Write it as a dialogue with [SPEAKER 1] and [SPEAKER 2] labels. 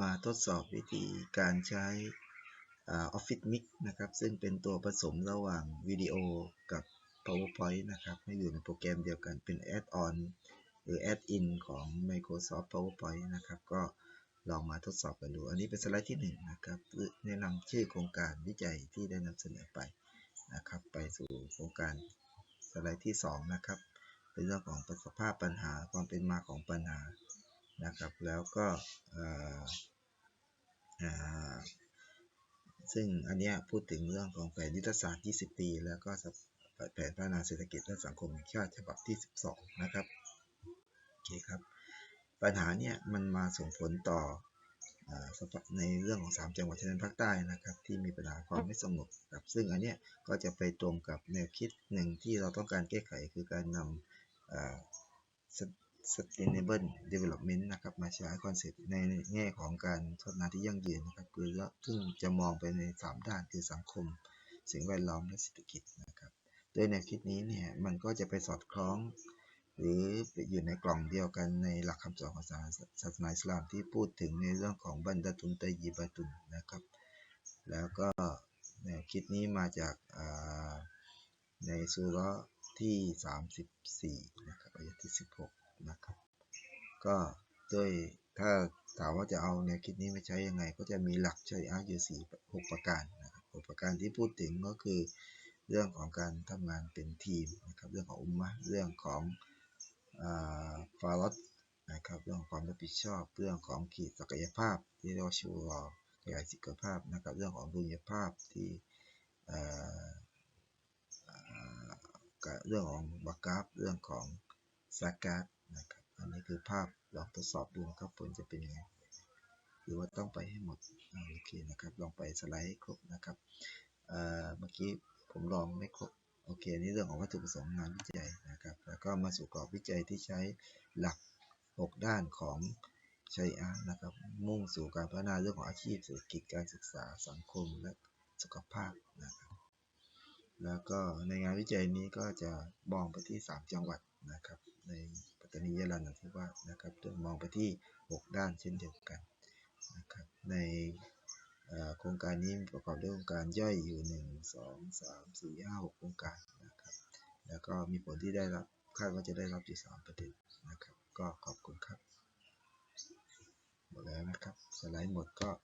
[SPEAKER 1] มาทดสอบวิธีการใช้ออฟฟิศมิกนะครับ ซึ่งเป็นตัวผสมระหว่างวิดีโอกับ PowerPoint นะครับ ให้อยู่ในโปรแกรมเดียวกันเป็น Add-on หรือ Add-in ของ Microsoft PowerPoint นะครับ ก็ลองมาทดสอบกันดู อันนี้เป็นสไลด์ที่1นะครับแนะนำชื่อโครงการวิจัยที่ได้นำเสนอไปนะครับ ไปสู่โครงการสไลด์ที่ 2 นะครับ เป็นเรื่องของประสภาพปัญหาความเป็นมาของปัญหานะครับ แล้วก็ ซึ่งอันนี้พูดถึงเรื่องของแผนยุทธศาสตร์ 20 ปี แล้วก็แผนพัฒนาเศรษฐกิจและสังคมแห่งชาติฉบับที่ 12 นะครับโอเคครับ ปัญหาเนี่ยมันมาส่งผลต่อในเรื่องของ 3 จังหวัดชายแดนภาคใต้นะครับ ที่มีปัญหาความไม่สงบครับซึ่งอันเนี้ยก็จะไปตรงกับแนวคิดหนึ่งที่เราต้องการแก้ไขคือการนำ sustainable development นะครับมาใช้คอนเซ็ปต์ในแง่ของการพัฒนาที่ยั่งยืนนะครับคือซึ่งจะมองไปใน 3 ด้านคือสังคม สิ่งแวดล้อมและเศรษฐกิจนะครับโดยแนวคิดนี้เนี่ยมันก็จะไปสอดคล้อง หรืออยู่ในกล่องเดียวกันในหลักคำสอนของศาสนาอิสลามที่พูดถึงในเรื่องของบันดาตุนตยีบาตุนนะครับ แล้วก็แนวคิดนี้มาจากในสุรที่ 34 นะครับอายะที่ 16 นะครับ ก็ด้วยถ้าถามว่าจะเอาแนวคิดนี้มาใช้ยังไง ก็จะมีหลักใช้อาอยู่4 6ประการนะครับ6ประการที่พูดถึงก็คือ เรื่องของการทำงานเป็นทีมนะครับ เรื่องของอุมมะเรื่องของฟาร์ลตนะครับ เรื่องของความรับผิดชอบ เรื่องของขีดศักยภาพ ที่เรียกว่าชูรอขยายศักยภาพนะครับ เรื่องของดุลยภาพที่เรื่องของบักกราฟเรื่องของซากาด นะครับอันนี้คือภาพลองทดสอบดูนะครับผลจะเป็นยังไงหรือว่าต้องไปให้หมดโอเคนะครับลองไปสไลด์ครบนะครับเมื่อกี้ผมลองไม่ครบโอเคนี่เรื่องของวัตถุประสงค์งานวิจัยนะครับแล้วก็มาสู่กรอบวิจัยที่ใช้หลัก 6 ด้านของชัยอานะครับมุ่งสู่การพัฒนาเรื่องของอาชีพเศรษฐกิจการศึกษาสังคมและสุขภาพนะครับแล้วก็ในงานวิจัยนี้ก็จะมองไปที่ 3 จังหวัดนะครับใน นียะลานทิวาสนะครับโดยมองไปที่ 6 ด้านเช่นเดียวกันนะครับในโครงการนี้ประกอบด้วยโครงการย่อยอยู่ 1 2 3 4 5 6 โครงการนะครับแล้วก็มีผลที่ได้รับคาดว่าจะได้รับอยู่3ประเด็นนะครับก็ขอบคุณครับ หมดแล้วนะครับ สไลด์หมดก็